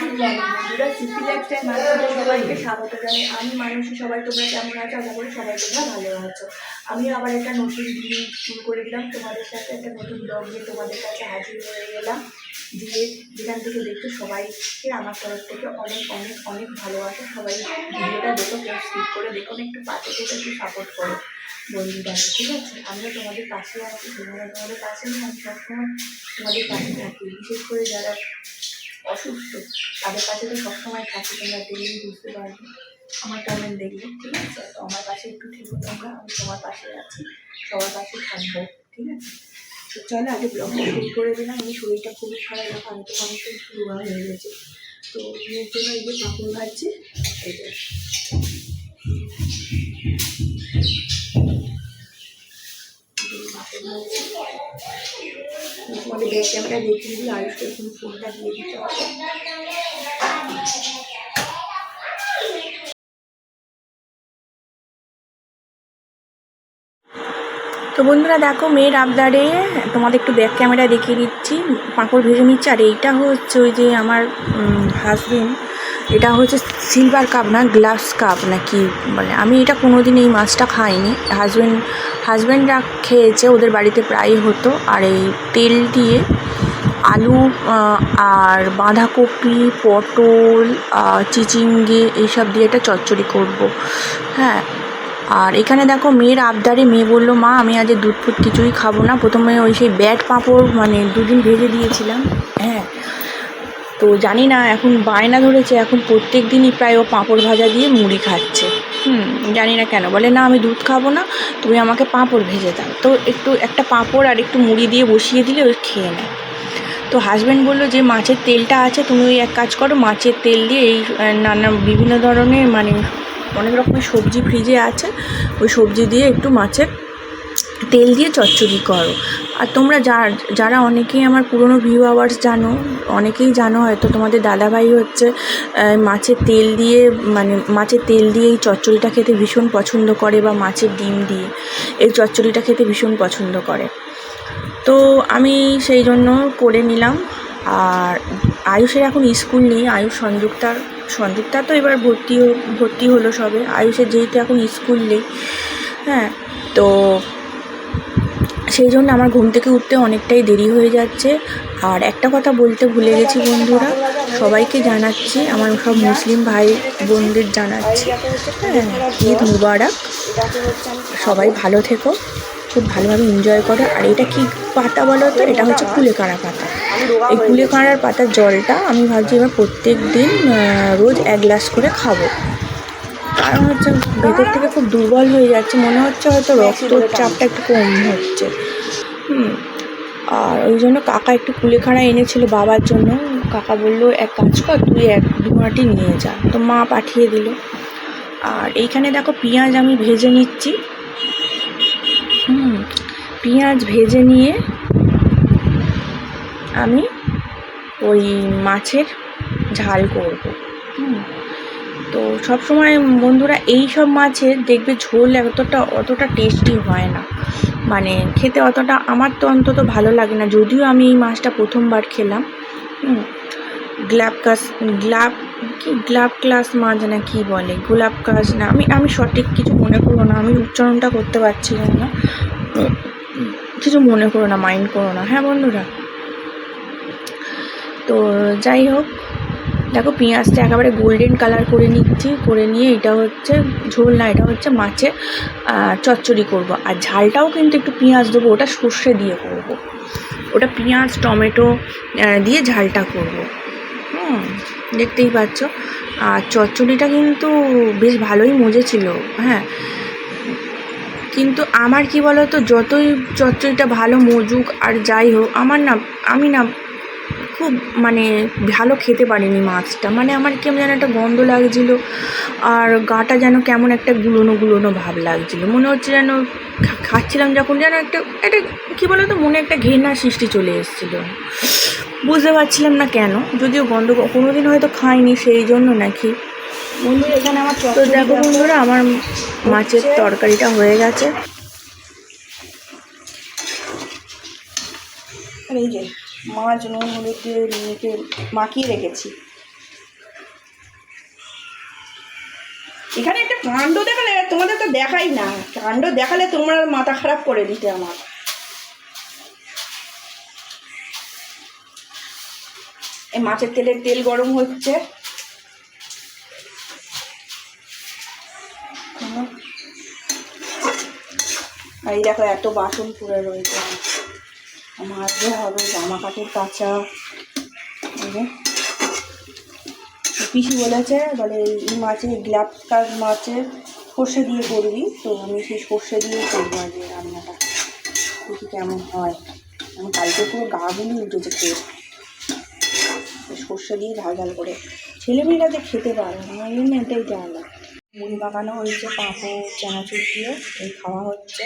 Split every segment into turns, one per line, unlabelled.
CP lifestyle মানুষদের সবাইকে স্বাগত জানাই। আমি মানুষই সবাই তোমরা কেমন আছো? আশা করি সবাই তোমরা ভালো আছো। আমি আবার একটা নতুন দিন শুরু করে দিলাম। তোমাদের সাথে একটা নতুন ব্লগ নিয়ে তোমাদের কাছে হাজির হয়ে গেলাম। দিয়ে যেখান থেকে দেখছ, সবাইকে আমার তরফ থেকে অনেক অনেক অনেক ভালোবাসা। সবাই ভিডিওটা দেখো কেউ করে দেখো। একটু পাশে থেকে একটু সাপোর্ট করো বন্ধুরা। ঠিক আছে? আমরা তোমাদের পাশে আছি। তোমরা তোমাদের পাশে আমি সবসময় তোমাদের পাশে থাকি। বিশেষ করে যারা অসুস্থ। তাদের পাশে তো সবসময় থাকি, তোমরা দেখলেই বুঝতে পারবে। আমার কমেন্ট দেখলে, ঠিক আছে? তো আমার পাশে একটু ঠিক হতো তোমরা, আমি তোমার পাশে আছি, সবার পাশে থাকব, ঠিক আছে? তো চলো, আগে ব্লগটা শুরু করে দিলাম। আমি শরীরটা খুবই খারাপ, দেখো, আমি তো অনেকটাই শুরু হয়ে গেছে। তো এর জন্য এই যে পাপড় ভাজছে এই তোমাদের ক্যামেরা আয়ুষকে এখন ফোনটা দিয়ে দিতে হবে। তো বন্ধুরা দেখো, মেয়ের আবদারে তোমাদের একটু ব্যাক ক্যামেরা দেখিয়ে দিচ্ছি। পাঁপড় ভেজে নিচ্ছে, আর এইটা হচ্ছে ওই যে আমার হাজবেন্ড এটা হচ্ছে সিলভার কাপ না গ্লাস কাপ না কি বলে আমি এটা কোনো দিন এই মাছটা খাইনি। হাজব্যান্ড হাজব্যান্ডরা খেয়েছে, ওদের বাড়িতে প্রায় হতো। আর এই তেল দিয়ে আলু আর বাঁধাকপি, পটল চিচিঙ্গে এইসব দিয়ে একটা চচ্চড়ি করব। হ্যাঁ আর এখানে দেখো মেয়ের আবদারে মেয়ে বলল, মা, আমি আজ দুধ ফুট কিছুই খাব না। প্রথমে ওই সেই ব্যাট পাঁপড় মানে দুদিন ভেজে দিয়েছিলাম। হ্যাঁ তো জানি না, এখন বায়না ধরেছে, এখন প্রত্যেক দিনই প্রায় ও পাঁপড় ভাজা দিয়ে মুড়ি খাচ্ছে। হুম, জানি না কেন, বলে না আমি দুধ খাব না, তুমি আমাকে পাঁপড় ভেজে দাও। তো একটু, একটা পাঁপড় আর একটু মুড়ি দিয়ে বসিয়ে দিলে ওই খেয়ে নেয়। তো হাজব্যান্ড বলল যে, মাছের তেলটা আছে, তুমি ওই এক কাজ করো, মাছের তেল দিয়ে এই নানা, বিভিন্ন ধরনের মানে অনেক রকমের সবজি ফ্রিজে আছে, ওই সবজি দিয়ে একটু মাছের তেল দিয়ে চচ্চড়ি করো। আর তোমরা যা, যারা অনেকেই আমার পুরনো ভিউ আওয়ার্স জানো, অনেকেই জানো হয়তো তোমাদের দাদাভাই হচ্ছে মাছের তেল দিয়ে মানে মাছের তেল দিয়ে এই চচ্চড়িটা খেতে ভীষণ পছন্দ করে বা মাছের ডিম দিয়ে এই চচ্চড়িটা খেতে ভীষণ পছন্দ করে। তো আমি সেই জন্য করে নিলাম। আর আয়ুষের এখন স্কুল নেই, আয়ুষ সংযুক্তার সংযুক্তা তো এবার ভর্তি ভর্তি হলো সবে। আয়ুষের যেহেতু এখন স্কুল নেই হ্যাঁ তো সেই জন্য আমার ঘুম থেকে উঠতে অনেকটাই দেরি হয়ে যাচ্ছে। আর একটা কথা বলতে ভুলে গেছি বন্ধুরা, সবাইকে জানাচ্ছি, আমার সব মুসলিম ভাই বোনদের জানাচ্ছি। হ্যাঁ ঈদ মুবারক। সবাই ভালো থেকো, খুব ভালোভাবে এনজয় করো। আর এটা কি পাতা বলো তো? এটা হচ্ছে কুলেকাড়া পাতা। এই কুলেকাড়ার পাতার জলটা আমি ভাবছি এবার প্রত্যেক দিন রোজ এক গ্লাস করে খাব। কারণ হচ্ছে ভেতর থেকে খুব দুর্বল হয়ে যাচ্ছে। মনে হচ্ছে হয়তো রক্তর চাপটা একটু কম হচ্ছে। হুম। আর ওই জন্য কাকা একটু কুলেখাড়া এনেছিল বাবার জন্য। কাকা বলল, এক কাজ কর, তুই এক দু মাটি নিয়ে যা। তো মা পাঠিয়ে দিল। আর এইখানে দেখো পেঁয়াজ আমি ভেজে নিচ্ছি। পেঁয়াজ ভেজে নিয়ে আমি ওই মাছের ঝাল করব। তো সব সময় বন্ধুরা এই সব মাছের দেখবে ঝোল এতটা, অতটা টেস্টি হয় না। মানে খেতে অতটা আমার তো অন্তত ভালো লাগে না। যদিও আমি এই মাছটা প্রথমবার খেলাম গ্লাব কাস গ্লাব কি গ্লাব ক্লাস মাছ না কি বলে গোলাপ কাস না, আমি আমি সঠিক কিছু মনে করব না, আমি উচ্চারণটা করতে পারছিলাম না। কিছু মনে করো না মাইন্ড করো না। হ্যাঁ বন্ধুরা? তো যাই হোক দেখো পেঁয়াজটা একেবারে গোল্ডেন কালার করে নিচ্ছি, করে নিয়ে এটা হচ্ছে ঝোল না, এটা হচ্ছে মাছে চচ্চড়ি করব। আর ঝালটাও কিন্তু একটু পেঁয়াজ দেবো, ওটা সর্ষে দিয়ে করব। ওটা পেঁয়াজ, টমেটো দিয়ে ঝালটা করব। হুম, দেখতেই পাচ্ছ। আর চচ্চড়িটা কিন্তু বেশ ভালোই মজেছিল হ্যাঁ। কিন্তু আমার কি বলতো, যতই চচ্চড়িটা ভালো মজুক আর যাই হোক, আমার না, আমি না খুব মানে ভালো খেতে পারিনি মাছটা। মানে আমার কেমন যেন একটা গন্ধ লাগছিল আর গাটা যেন কেমন একটা গুলোনো গুলোনো ভাব লাগছিল। মনে হচ্ছে যেন খাচ্ছিলাম যখন যেন একটা একটা কী বলো তো মনে একটা ঘেন্না সৃষ্টি চলে এসেছিল। বুঝতে পারছিলাম না কেন যদিও গন্ধ কোনো দিন হয়তো খাইনি সেই জন্য নাকি। তো দেখো বন্ধুরা আমার মাছের তরকারিটা হয়ে গেছে।
আর এই যে মাছ, নুন, হলুদ দিয়ে মাখিয়ে রেখেছি।
এখানে একটা কাণ্ড দেখালে, তোমাদের তো দেখাই না। কাণ্ড দেখালে তোমরা মাথা খারাপ করে দিতে আমার। এই মাছের তেলের তেল গরম হচ্ছে। এই দেখো, এত বাসন পুরে রয়েছে। মাজতে হবে জামা কাপড় কাচা পিসি বলেছে, বলে এই মাছে গ্লাভ কাপ মাছে সর্ষে দিয়ে করবি, তো আমি সেই সর্ষে দিয়ে করব আজকে রান্নাটা। দেখি কেমন হয়। আমি কালকে পুরো গাগুলি উঠেছে খেয়ে। সর্ষে দিয়ে ঝাল ঝাল করে। ছেলেমেয়েরা যে খেতে পারে আমার জন্য এটাই জানা মুড়ি মাখানো হয়েছে, পাঁপড়, চানাচুর দিয়ে, এই খাওয়া হচ্ছে।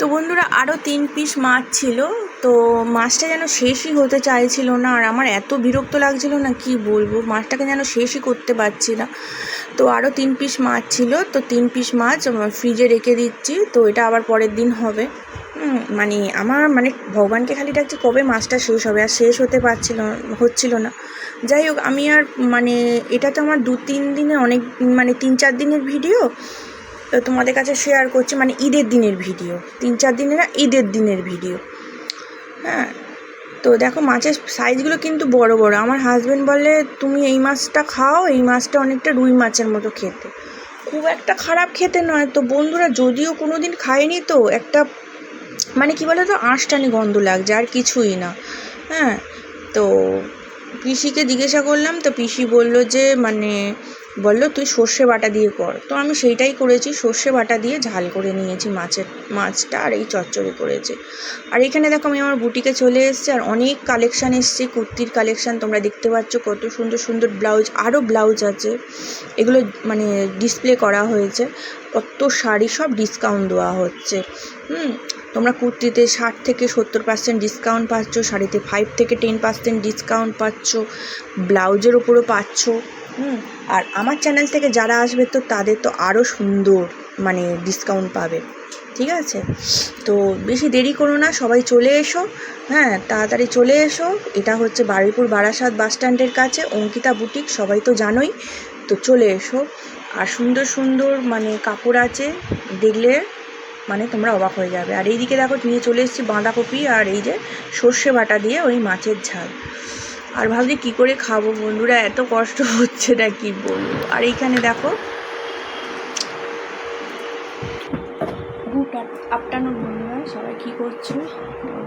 তো বন্ধুরা আরও তিন পিস মাছ ছিল, তো মাছটা যেন শেষই হতে চাইছিল না, আর আমার এত বিরক্ত লাগছিল না, কি বলব? মাছটাকে যেন শেষই করতে পারছি না। তো আরও তিন পিস মাছ ছিল, তো তিন পিস মাছ ফ্রিজে রেখে দিচ্ছি, তো এটা আবার পরের দিন হবে। মানে আমার মানে ভগবানকে খালি ডাকছি, কবে মাছটা শেষ হবে? আর শেষ হতে পারছিল, হচ্ছিল না। যাই হোক, আমি আর মানে এটা তো আমার দু তিন দিনে অনেক মানে তিন চার দিনের ভিডিও তোমাদের কাছে শেয়ার করছি মানে ঈদের দিনের ভিডিও তিন চার দিনের না, ঈদের দিনের ভিডিও হ্যাঁ তো দেখো মাছের সাইজগুলো কিন্তু বড় বড়। আমার হাজব্যান্ড বলে, তুমি এই মাছটা খাও, এই মাছটা অনেকটা রুই মাছের মতো খেতে। খুব একটা খারাপ খেতে নয়, তো বন্ধুরা যদিও কোনো দিন খাইনি তো, একটা মানে কি বলো তো আঁশটানি গন্ধ লাগছে, আর কিছুই না। হ্যাঁ তো পিসিকে জিজ্ঞাসা করলাম, তো পিসি বলল যে মানে বলল, তুই সর্ষে বাটা দিয়ে কর। তো আমি সেইটাই করেছি, সর্ষে বাটা দিয়ে ঝাল করে নিয়েছি মাছের, মাছটা আর এই চচ্চড়ি করেছি। আর এখানে দেখো আমি আমার বুটিকে চলে এসেছি, আর অনেক কালেকশান এসছে, কুর্তির কালেকশান তোমরা দেখতে পাচ্ছ, কত সুন্দর সুন্দর ব্লাউজ, আরও ব্লাউজ আছে। এগুলো মানে ডিসপ্লে করা হয়েছে, কত শাড়ি সব ডিসকাউন্ট দেওয়া হচ্ছে। হুম, তোমরা কুর্তিতে ষাট থেকে সত্তর পার্সেন্ট ডিসকাউন্ট পাচ্ছ, শাড়িতে ফাইভ থেকে টেন পার্সেন্ট ডিসকাউন্ট পাচ্ছ, ব্লাউজের ওপরও পাচ্ছ। হুম। আর আমার চ্যানেল থেকে যারা আসবে তো তাদের তো আরও সুন্দর মানে ডিসকাউন্ট পাবে। ঠিক আছে? তো বেশি দেরি করো না, সবাই চলে এসো। হ্যাঁ তাড়াতাড়ি চলে এসো। এটা হচ্ছে বারুইপুর বারাসাত বাস স্ট্যান্ডের কাছে, অঙ্কিতা বুটিক সবাই তো জানোই। তো চলে এসো। আর সুন্দর সুন্দর মানে কাপড় আছে, দেখলে মানে তোমরা অবাক হয়ে যাবে। আর এইদিকে দেখো, নিয়ে চলে এসেছি বাঁধাকপি আর এই যে সর্ষে বাটা দিয়ে ওই মাছের ঝাল। আর ভাবছি কী করে খাব বন্ধুরা, এত কষ্ট হচ্ছে না কি বলব। আর এইখানে দেখো আফটারনুন বন্ধুরা, সবাই কী করছ?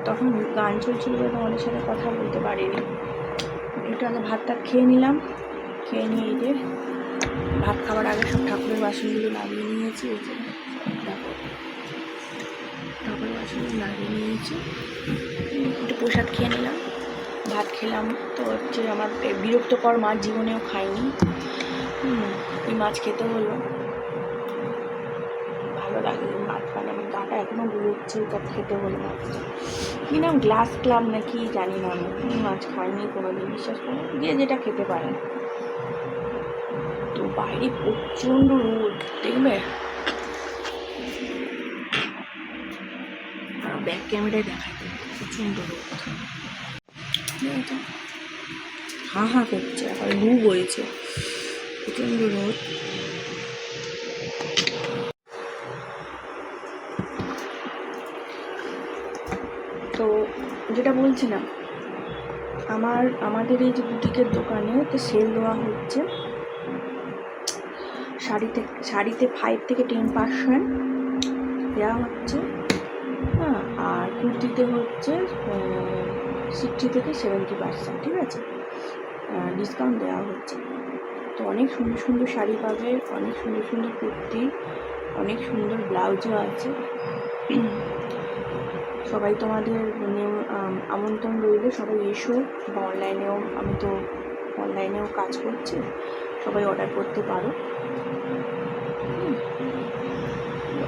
তখন গান চলছিল বলে তোমাদের সাথে কথা বলতে পারিনি। একটু আগে ভাতটা খেয়ে নিলাম। খেয়ে নিয়ে এই যে ভাত খাওয়ার আগে সব ঠাকুরের বাসনগুলো লাগিয়ে নিয়েছি, এই যে ঠাকুরের বাসনগুলো লাগিয়ে নিয়েছি। একটু প্রসাদ খেয়ে নিলাম। ভাত খেলাম। তো হচ্ছে আমার বিরক্তকর মাছ জীবনেও খাইনি। এই মাছ খেতে হলো। ভালো লাগে মাছ মানে আমার গাটা এখনও গুলোচ্ছে তা খেতে হলো মাছটা কী নাম, গ্লাস ক্লাব না কি জানি না আমি। মাছ খাইনি কোনো দিন বিশ্বাস করে যে যেটা খেতে পারে। তো বাইরে প্রচণ্ড রোদ, দেখবে? ব্যাক ক্যামেরায় দেখায় প্রচণ্ড রোদ। দেখেছ? হাঁ হাঁ করছে, আবার লু বইছে। প্রচণ্ড রোদ। তো যেটা বলছিলাম, আমার, আমাদের এই যে বুটিকের দোকানে তো সেল দেওয়া হচ্ছে শাড়িতে শাড়িতে ফাইভ থেকে টেন পার্সেন্ট দেওয়া হচ্ছে। হ্যাঁ আর কুর্তিতে হচ্ছে সিক্সটি থেকে সেভেন্টি পার্সেন্ট ঠিক আছে? ডিসকাউন্ট দেওয়া হচ্ছে। তো অনেক সুন্দর সুন্দর শাড়ি পাবে, অনেক সুন্দর সুন্দর কুর্তি, অনেক সুন্দর ব্লাউজও আছে। সবাই তোমাদের মানে আমন্ত্রণ রইল, সবাই এসো। বা অনলাইনেও আমি তো অনলাইনেও কাজ করছি, সবাই অর্ডার করতে পারো।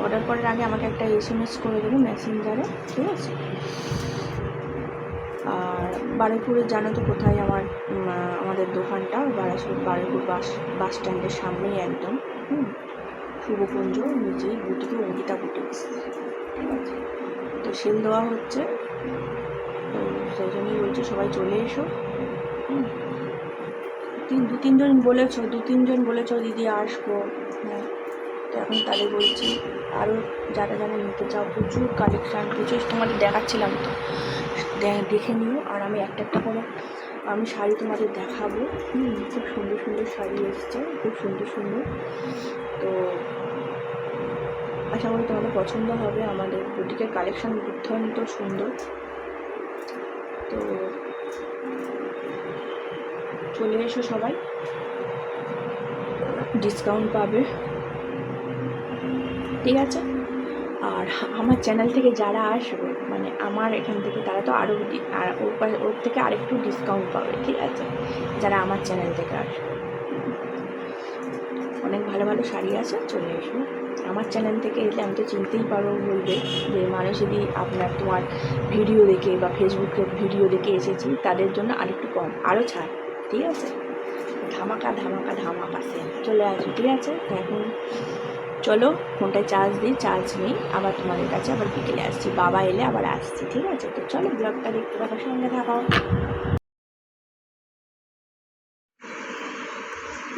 অর্ডার করার আগে আমাকে একটা এস এম এস করে দেবে মেসেঞ্জারে ঠিক আছে? বারুইপুরে, জানো তো কোথায় আমার আমাদের দোকানটা? বারাসুর, বারুইপুর বাস বাস স্ট্যান্ডের সামনেই একদম, হুম? শুভকুঞ্জ নিজেই বুটিকে অঙ্কিতা বুটিক্স ঠিক আছে? তো সেল দেওয়া হচ্ছে। তো সেই জন্যই বলছি সবাই চলে এসো, হুম? তিন, দু তিনজন বলেছ, দু তিনজন বলেছ দিদি আসব হ্যাঁ? তো এখন তাদের বলছি আরও যারা যারা নিতে চাও, প্রচুর কালেকশান প্রচুর তোমাদের দেখাচ্ছিলাম তো। দেখে নিও। আর আমি একটা একটা করে আমি শাড়ি তোমাদের দেখাবো। হুম, খুব সুন্দর সুন্দর শাড়ি এসছে, খুব সুন্দর সুন্দর। তো আশা করি তোমাদের পছন্দ হবে। আমাদের বুটিকের কালেকশান দুর্দান্ত সুন্দর। তো চলে এসো সবাই। ডিসকাউন্ট পাবে। ঠিক আছে? আর আমার চ্যানেল থেকে যারা আসবে মানে আমার এখান থেকে তারা তো আরও আর ওর থেকে আরেকটু ডিসকাউন্ট পাবে, ঠিক আছে? যারা আমার চ্যানেল থেকে আসবে। অনেক ভালো ভালো শাড়ি আছে, চলে এসো। আমার চ্যানেল থেকে এলে আমি তো চিনতেই পারো, বলবে যে মানুষ যদি আপনার তোমার ভিডিও দেখে বা ফেসবুকে ভিডিও দেখে এসেছি, তাদের জন্য আরেকটু কম। আরও ছাড়, ঠিক আছে? ধামাকা ধামাকা ধামাকা সেল চলে আসবে ঠিক আছে? এখন চলো, ফোনটায় চার্জ দিই চার্জ নেই, আবার তোমাদের কাছে আবার বিকেলে আসছি। বাবা এলে আবার আসছি, ঠিক আছে? তো চলো ব্লগটা দেখতে থাকার সঙ্গে থাকাও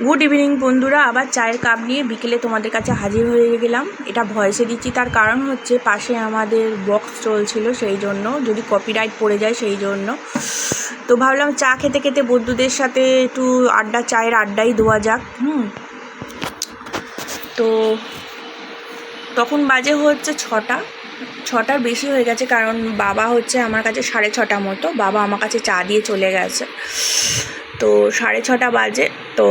গুড ইভিনিং বন্ধুরা। আবার চায়ের কাপ নিয়ে বিকেলে তোমাদের কাছে হাজির হয়ে গেলাম। এটা ভয়েসে দিচ্ছি, তার কারণ হচ্ছে পাশে আমাদের বক্স চলছিল, সেই জন্য। যদি কপিরাইট পড়ে যায়, সেই জন্য। তো ভাবলাম চা খেতে খেতে বন্ধুদের সাথে একটু আড্ডা, চায়ের আড্ডাই দেওয়া যাক, হুম। তো তখন বাজে হচ্ছে ছটা। ছটার বেশি হয়ে গেছে কারণ বাবা হচ্ছে আমার কাছে সাড়ে ছটা মতো। বাবা আমার কাছে চা দিয়ে চলে গেছে। তো সাড়ে ছটা বাজে। তো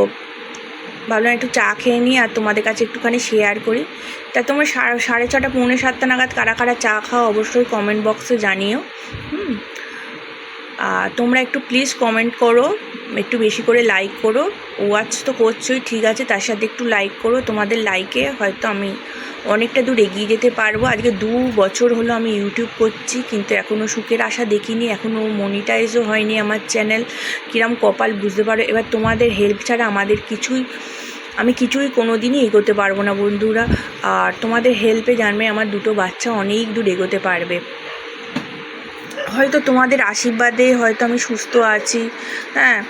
ভাবলাম একটু চা খেয়ে নিই আর তোমাদের কাছে একটুখানি শেয়ার করি। তা তোমরা সাড়ে সাড়ে ছটা, পৌনে সাতটা নাগাদ কারা কারা চা খাও অবশ্যই কমেন্ট বক্সে জানিও। হুম। আর তোমরা একটু প্লিজ কমেন্ট করো একটু বেশি করে লাইক করো। ওয়াচ তো করছোই, ঠিক আছে, তার সাথে একটু লাইক করো। তোমাদের লাইকে হয়তো আমি অনেকটা দূর এগিয়ে যেতে পারব। আজকে দু বছর হলো আমি ইউটিউব করছি, কিন্তু এখনও সুখের আশা দেখিনি এখনও মনিটাইজও হয়নি আমার চ্যানেল কিরম কপাল, বুঝতে পারো? এবার তোমাদের হেল্প ছাড়া আমাদের কিছুই, আমি কিছুই কোনো দিনই এগোতে পারব না বন্ধুরা। আর তোমাদের হেল্পে জানবে আমার দুটো বাচ্চা অনেক দূর এগোতে পারবে। হয়তো তোমাদের আশীর্বাদে হয়তো আমি সুস্থ আছি হ্যাঁ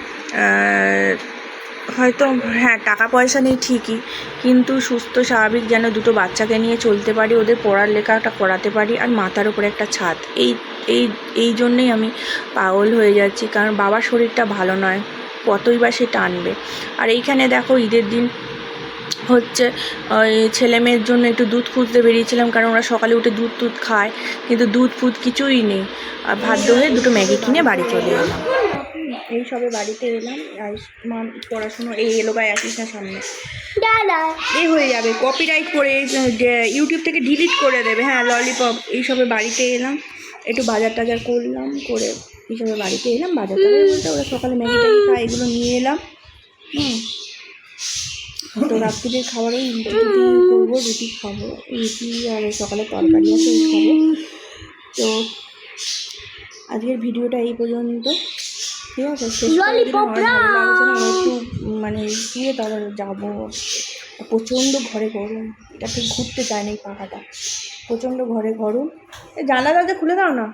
হয়তো হ্যাঁ টাকা পয়সা নেই ঠিকই, কিন্তু সুস্থ, স্বাভাবিক যেন দুটো বাচ্চাকে নিয়ে চলতে পারি, ওদের পড়ার লেখাটা করাতে পারি, আর মাথার উপরে একটা ছাদ। এই এই এই জন্যেই আমি পাগল হয়ে যাচ্ছি, কারণ বাবার শরীরটা ভালো নয়, কতই বা সে টানবে। আর এইখানে দেখো ঈদের দিন হচ্ছে ওই ছেলে মেয়ের জন্য একটু দুধ খুঁজতে বেরিয়েছিলাম কারণ ওরা সকালে উঠে দুধ টুধ খায় কিন্তু দুধ ফুধ কিছুই নেই। আর বাধ্য হয়ে দুটো ম্যাগি কিনে বাড়ি চলে এলাম। এই সবে বাড়িতে এলাম আর মা পড়াশুনো এই এলো গায়ে আসিস না সামনে। এ হয়ে যাবে কপিরাইট করে ইউটিউব থেকে ডিলিট করে দেবে হ্যাঁ ললিপপ এইসবে বাড়িতে এলাম। একটু বাজার টাজার করলাম করে এইসবে বাড়িতে এলাম বাজার টাজার বলতে ওরা সকালে ম্যাগি ট্যাগি খায় এগুলো নিয়ে এলাম। হুম। তো রাত্রিদের খাবারে রুটি করব রুটি খাব রুটি আর সকালে তরকারি আছে খাব। তো আজকের ভিডিওটা এই পর্যন্ত ঠিক আছে? একটু মানে গিয়ে তারপর যাব। প্রচণ্ড ঘরে গরম এটা ঠিক ঘুরতে চায় না এই পাখাটা। প্রচণ্ড ঘরে গরম। এই জানলা দরজা খুলে দাও না।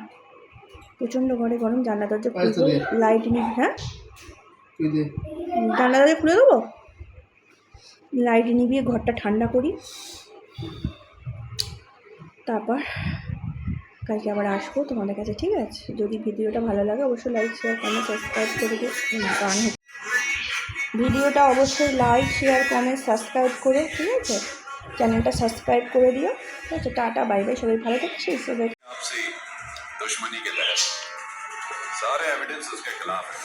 প্রচণ্ড ঘরে গরম জানলা দরজা খুলবো লাইট নিয়ে হ্যাঁ? জানলা দরজা খুলে দেবো? লাইট নিভিয়ে ঘরটা ঠান্ডা করি তারপর কালকে আবার আসবো তোমাদের কাছে ঠিক আছে যদি ভিডিওটা ভালো লাগে অবশ্যই লাইক শেয়ার কমেন্ট সাবস্ক্রাইব করে দিও উম, গান হচ্ছে। ভিডিওটা অবশ্যই লাইক শেয়ার কমেন্ট সাবস্ক্রাইব করে ঠিক আছে চ্যানেলটা সাবস্ক্রাইব করে দিও ঠিক আছে টাটা বাই বাই সবাই ভালো থাকছে সবাই
आपसी दुश्मनी के तहत सारे एविडेंस उसके खिलाफ है